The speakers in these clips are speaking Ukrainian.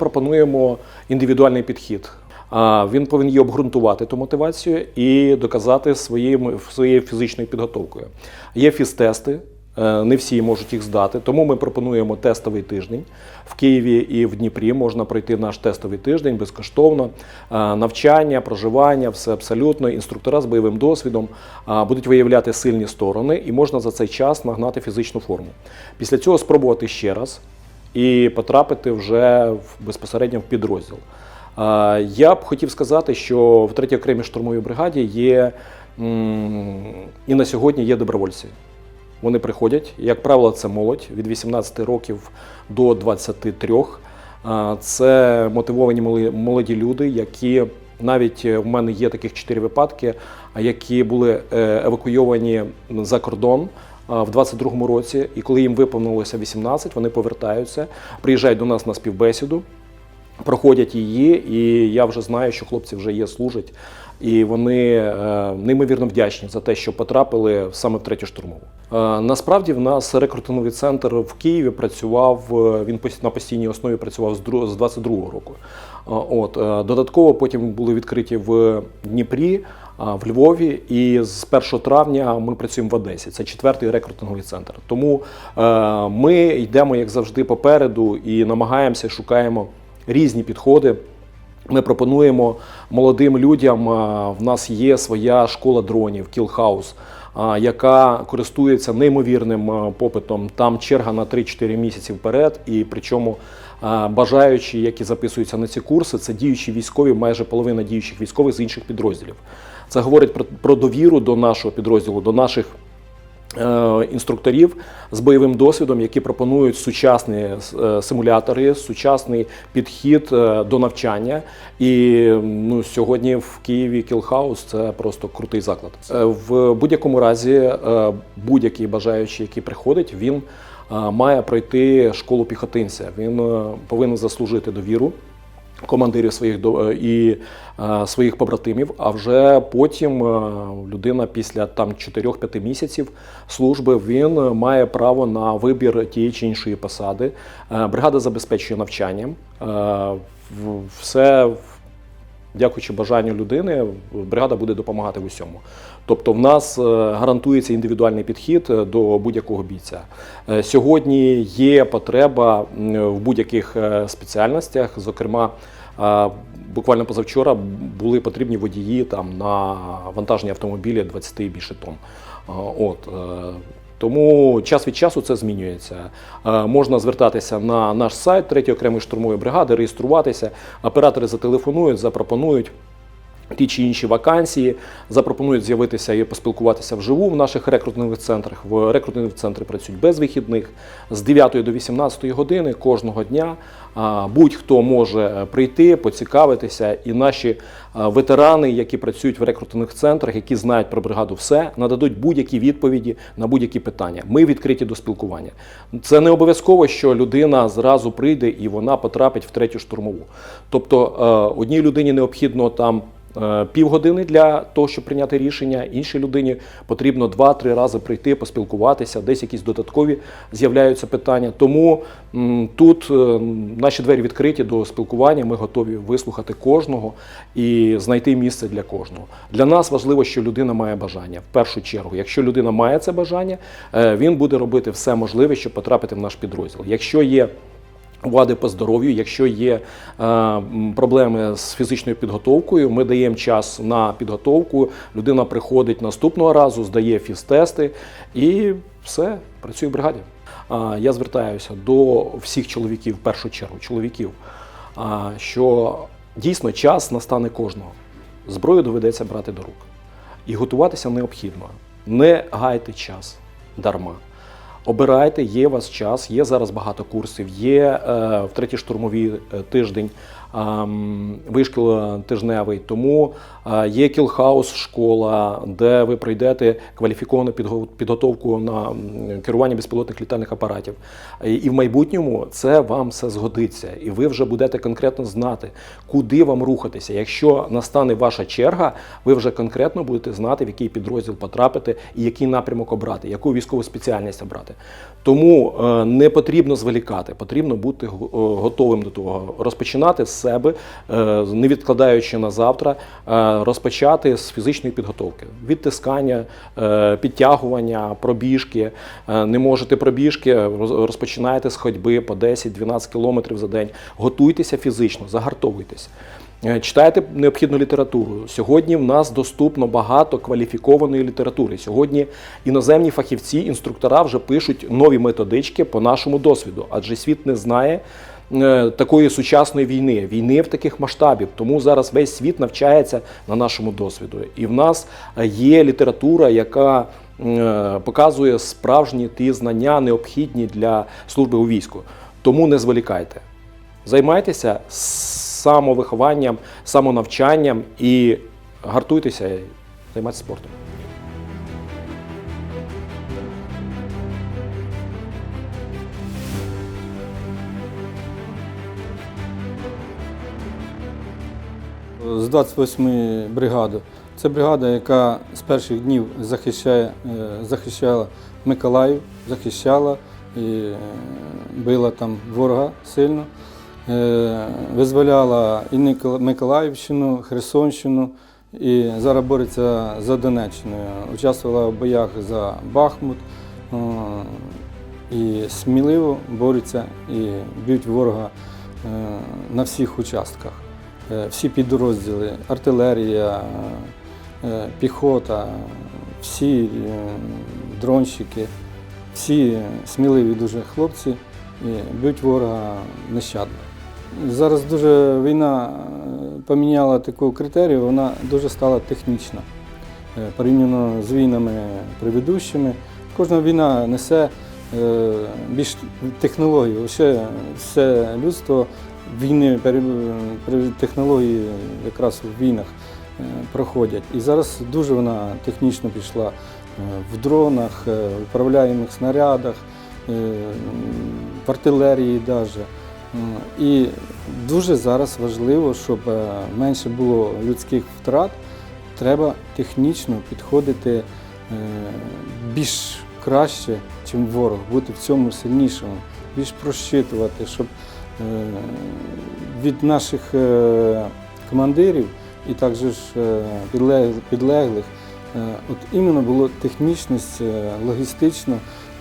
пропонуємо індивідуальний підхід. А, Він повинен її обґрунтувати ту мотивацію і доказати своїм, своєю фізичною підготовкою. Є фізтести, е, не всі можуть їх здати, тому ми пропонуємо тестовий тиждень. В Києві і в Дніпрі можна пройти наш тестовий тиждень безкоштовно. Е, Навчання, проживання, все абсолютно. Інструктора з бойовим досвідом будуть виявляти сильні сторони, і можна за цей час нагнати фізичну форму. Після цього спробувати ще раз і потрапити вже безпосередньо в підрозділ. Я б хотів сказати, що в 3-й окремій штурмовій бригаді є і на сьогодні є добровольці. Вони приходять, як правило, це молодь від 18 років до 23. Це мотивовані молоді люди, які навіть в мене є таких чотири випадки, які були е, евакуйовані за кордон в 22-му році. І коли їм виповнилося 18, вони повертаються, приїжджають до нас на співбесіду проходять її, і я вже знаю, що хлопці вже є, служать, і вони е, неймовірно вдячні за те, що потрапили саме в третю штурмову. Е, насправді в нас рекрутинговий центр в Києві працював. е, Він на постійній основі працював з дру- 22-го року. От додатково потім були відкриті в Дніпрі. В Львові і з 1 травня ми працюємо в Одесі. Це четвертий рекрутинговий центр. Тому е, ми йдемо, як завжди, попереду і намагаємося, шукаємо різні підходи. Ми пропонуємо молодим людям. В нас є своя школа дронів, Кілхаус, а, яка користується неймовірним попитом. Там черга на 3-4 місяці вперед, і причому бажаючі, які записуються на ці курси, це діючі військові, майже половина діючих військових з інших підрозділів. Це говорить про, про довіру до нашого підрозділу, до наших е, інструкторів з бойовим досвідом, які пропонують сучасні е, симулятори, сучасний підхід е, до навчання. І ну, сьогодні в Києві Кілхаус це просто крутий заклад. В будь-якому разі, будь-який бажаючий, який приходить, він має пройти школу піхотинця. Він повинен заслужити довіру командирів своїх е, і е, своїх побратимів. А вже потім е, людина після там 4-5 місяців служби він має право на вибір тієї чи іншої посади. Бригада забезпечує навчанням. Все в- дякуючи бажанню людини, бригада буде допомагати в усьому. Тобто, в нас е, гарантується індивідуальний підхід е, до будь-якого бійця. Е, Сьогодні є потреба в будь-яких спеціальностях, зокрема. Буквально позавчора були потрібні водії там на вантажні автомобілі 20 і більше тонн. От тому час від часу це змінюється. Е, Можна звертатися на наш сайт 3 окремої штурмової бригади, реєструватися. Оператори зателефонують, запропонують. Ті чи інші вакансії запропонують з'явитися і поспілкуватися вживу в наших рекрутингових центрах. В рекрутингові центри працюють без вихідних з 9 до 18 години кожного дня. Будь-хто може е, прийти, поцікавитися, і наші е, ветерани, які працюють в рекрутингових центрах, які знають про бригаду все, нададуть будь-які відповіді на будь-які питання. Ми відкриті до спілкування. Це не обов'язково, що людина зразу прийде і вона потрапить в третю штурмову. Тобто е, одній людині необхідно там. Е, Півгодини для того, щоб прийняти рішення, іншій людині потрібно 2-3 рази прийти, поспілкуватися, десь якісь додаткові з'являються питання. Тому тут е, наші двері відкриті до спілкування. Ми готові вислухати кожного і знайти місце для кожного. Для нас важливо, що людина має бажання. В першу чергу, якщо людина має це бажання, е, він буде робити все можливе, щоб потрапити в наш підрозділ. Якщо є Вади по здоров'ю, якщо є е, проблеми з фізичною підготовкою, ми даємо час на підготовку. Людина приходить наступного разу, здає фізтести і все працює в бригаді. А, я звертаюся до всіх чоловіків, в першу чергу, чоловіків, а, що дійсно час настане кожного. Зброю доведеться брати до рук. І готуватися необхідно. Не гайте час дарма. Обирайте, є у вас час, є зараз багато курсів, є е, в третій штурмовій е, тиждень вишкіл тижневий, тому є кілхаус школа, де ви пройдете кваліфіковану підго- підготовку на керування безпілотних літальних апаратів. І в майбутньому це вам все згодиться, і ви вже будете конкретно знати, куди вам рухатися. Якщо настане ваша черга, ви вже конкретно будете знати, в який підрозділ потрапити і який напрямок обрати, яку військову спеціальність обрати. Тому е, не потрібно зволікати, потрібно бути е, готовим до того, розпочинати з себе, е, не відкладаючи на завтра, е, розпочати з фізичної підготовки, відтискання, е, підтягування, пробіжки. Не можете пробіжки, розпочинаєте з ходьби по 10-12 кілометрів за день. Готуйтеся фізично, загартовуйтесь. Читайте необхідну літературу. Сьогодні в нас доступно багато кваліфікованої літератури. Сьогодні іноземні фахівці, інструктора вже пишуть нові методички по нашому досвіду, адже світ не знає такої сучасної війни, війни в таких масштабів. Тому зараз весь світ навчається на нашому досвіду. І в нас е, є література, яка е, показує справжні ті знання, необхідні для служби у війську. Тому не зволікайте. Займайтеся самовихованням, самонавчанням і гартуйтеся займайтеся спортом. З 28-ї бригади. Це бригада, яка з перших днів захищає, е, захищала Миколаїв, захищала і е, била там ворога сильно, Е, визволяла і Миколаївщину, Херсонщину і зараз бореться за Донеччиною. Участвувала в боях за Бахмут і сміливо бореться і б'ють ворога на всіх участках. Е, всі підрозділи, артилерія, е, піхота, всі е, дронщики, всі сміливі дуже хлопці б'ють ворога нещадно. Зараз дуже війна поміняла таку критерію, вона дуже стала технічна. Порівняно з війнами предыдущими. Кожна війна несе більш технологій. Ще все людство війни технології якраз в війнах е, проходять. І зараз дуже вона технічно пішла е, в дронах, е, в управляємих снарядах, е, в артилерії навіть. І дуже зараз важливо, щоб е, менше було людських втрат, треба технічно підходити е, більш краще, ніж ворог, бути в цьому сильнішим, більш прощитувати, щоб е, від наших е, командирів і також е, підлег- підлеглих е, от іменно було технічність, е, логістично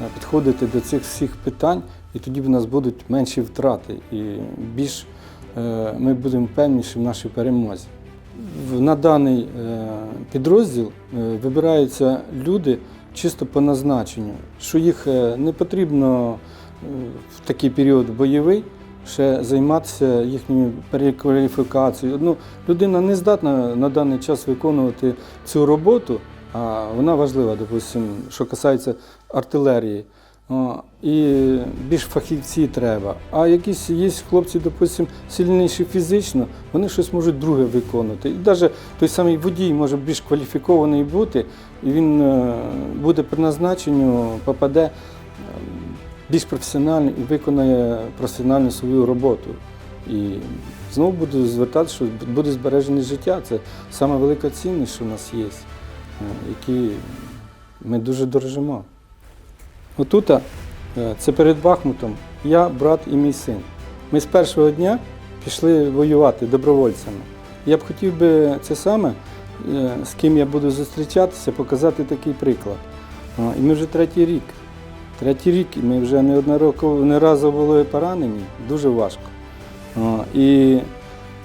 е, підходити до цих всіх питань, і тоді в нас будуть менші втрати, і більш е, ми будемо впевніші в нашій перемозі. На даний е, підрозділ е, вибираються люди чисто по назначенню, що їх е, не потрібно е, в такий період бойовий ще займатися їхньою перекваліфікацією. Ну, людина не здатна на даний час виконувати цю роботу, а вона важлива, допустимо, що касається артилерії. І більш фахівці треба. А якісь є хлопці, допустимо, сильніші фізично, вони щось можуть друге виконувати. І навіть той самий водій може більш кваліфікований бути, і він е, буде при назначенню, попаде більш професіонально і виконає професіональну свою роботу. І знову буду звертатися, що буде збережене життя. Це саме велика цінність, що в нас є, е, які ми дуже дорожимо. Отут, е, це перед Бахмутом, я, брат і мій син. Ми з першого дня пішли воювати добровольцями. Я б хотів би це саме, е, з ким я буду зустрічатися, показати такий приклад. І ми вже третій рік. Третій рік ми вже неодноразово не разу були поранені, дуже важко. І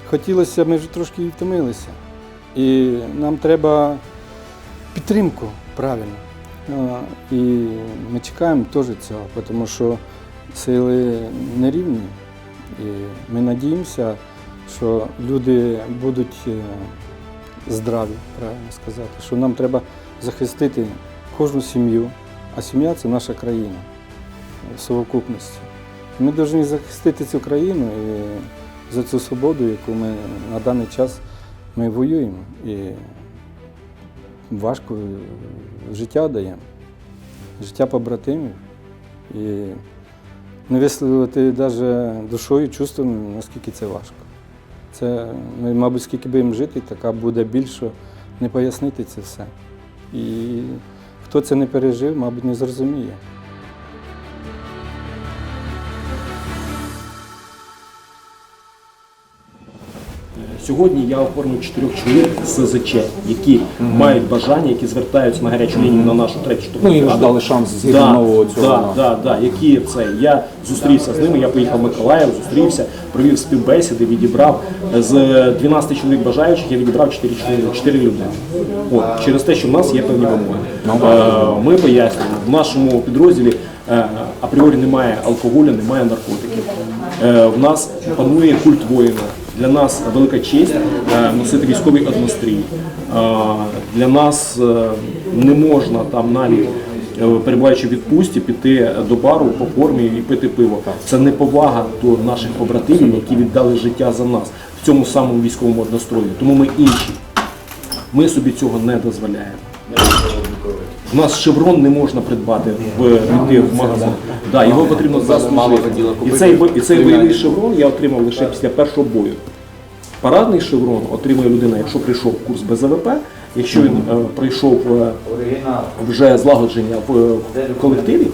хотілося, ми вже трошки втомилися. І нам треба підтримку правильно. І ми чекаємо теж цього, тому що сили нерівні. І ми надіємося, що люди будуть е, здраві, правильно сказати, що нам треба захистити кожну сім'ю, а сім'я це наша країна в совокупності. Ми повинні захистити цю країну і за цю свободу, яку ми на даний час ми воюємо. І важко життя даємо, життя побратимів. І не висловити навіть душою, чувством, наскільки це важко. Це, ми, мабуть, скільки будемо жити, така буде більше не пояснити це все. І хто це не пережив, мабуть, не зрозуміє. Сьогодні я оформлю чотирьох чоловік з СЗЧ, які мають бажання, які звертаються на гарячу лінію на нашу третю штурмову Ну, їм ж дали шанс згідно да, нового цього. Да, да, да, які це. Я зустрівся з ними, я поїхав в Миколаїв, зустрівся, провів співбесіди, відібрав з 12 чоловік бажаючих, я відібрав 4, чоловіки, 4 людини. От, через те, що в нас є певні вимоги. Е, Ми пояснюємо, в нашому підрозділі е, апріорі немає алкоголю, немає наркотиків. Е, В нас панує культ воїна. Для нас велика честь е, носити військовий однострій. Е, Для нас е, не можна там навіть перебуваючи в відпустці, піти до бару по формі і пити пиво. Це неповага до наших побратимів, які віддали життя за нас в цьому самому військовому однострої. Тому ми інші. Ми собі цього не дозволяємо. У нас шеврон не можна придбати в йти в магазин. Да, його потрібно заслужити. І цей, бо- і цей бойовий шеврон я отримав лише після першого бою. Парадний шеврон отримує людина, якщо прийшов в курс БЗВП, якщо він е, пройшов е, вже злагодження в е, колективі,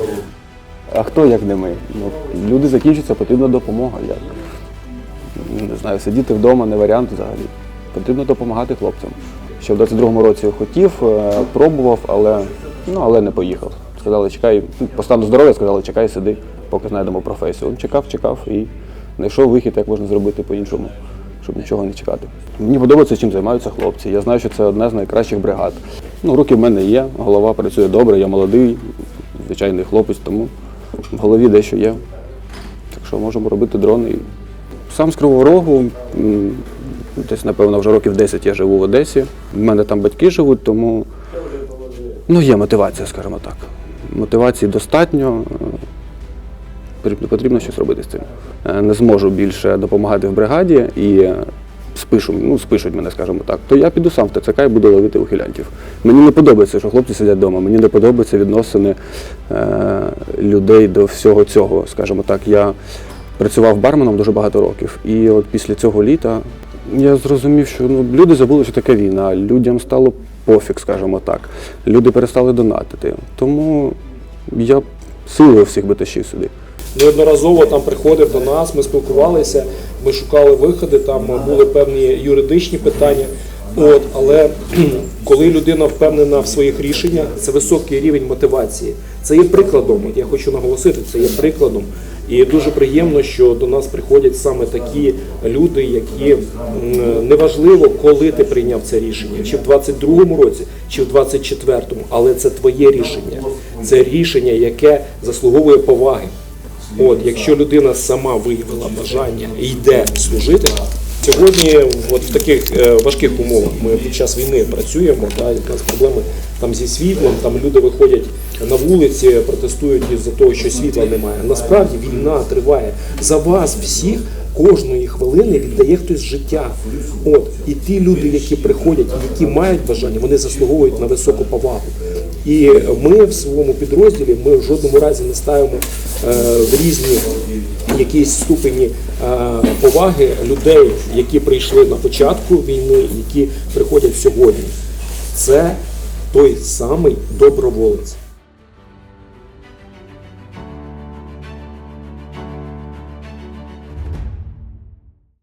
А хто як не ми? Ну, люди закінчуються, потрібна допомога. Як? Не знаю, сидіти вдома не варіант взагалі. Потрібно допомагати хлопцям. Ще в 22-му році хотів, е, пробував, але, ну, але не поїхав. Сказали, чекай, по стану здоров'я сказали, чекай, сиди, поки знайдемо професію. Він чекав, чекав і знайшов вихід, як можна зробити по-іншому, щоб нічого не чекати. Мені подобається, чим займаються хлопці. Я знаю, що це одна з найкращих бригад. Ну, руки в мене є, голова працює добре, я молодий, звичайний хлопець, тому в голові дещо є. Так що можемо робити дрони. Сам з Кривого Рогу, десь, напевно, вже років 10 я живу в Одесі. У мене там батьки живуть, тому ну, є мотивація, скажімо так. Мотивації достатньо. е, Потрібно, щось робити з цим. Е, Не зможу більше допомагати в бригаді і спишу, ну, спишуть мене, скажімо так, то я піду сам в ТЦК і буду ловити ухилянтів. Мені не подобається, що хлопці сидять вдома. Мені не подобаються відносини е, людей до всього цього. Скажімо так, я працював барменом дуже багато років. І от після цього літа я зрозумів, що ну, люди забули, що таке війна. Людям стало пофіг, скажімо так. Люди перестали донатити. Тому я силою всіх би тащив сюди. неодноразово там приходив до нас, ми спілкувалися, ми шукали виходи, там були певні юридичні питання. От, але коли людина впевнена в своїх рішеннях, це високий рівень мотивації. Це є прикладом. От я хочу наголосити, це є прикладом. І дуже приємно, що до нас приходять саме такі люди, які неважливо, коли ти прийняв це рішення, чи в 22-му році, чи в 24-му, але це твоє рішення. Це рішення, яке заслуговує поваги. От, якщо людина сама виявила бажання і йде служити, сьогодні от в таких е, важких умовах ми під час війни працюємо, да, нас проблеми там зі світлом, там люди виходять на вулиці, протестують із-за того, що світла немає. Насправді війна триває. За вас всіх кожної хвилини віддає хтось життя. От і ті люди, які приходять, які мають бажання, вони заслуговують на високу повагу. І ми в своєму підрозділі ми в жодному разі не ставимо е, в різні якісь ступені е, поваги людей, які прийшли на початку війни, які приходять сьогодні. Це той самий доброволець.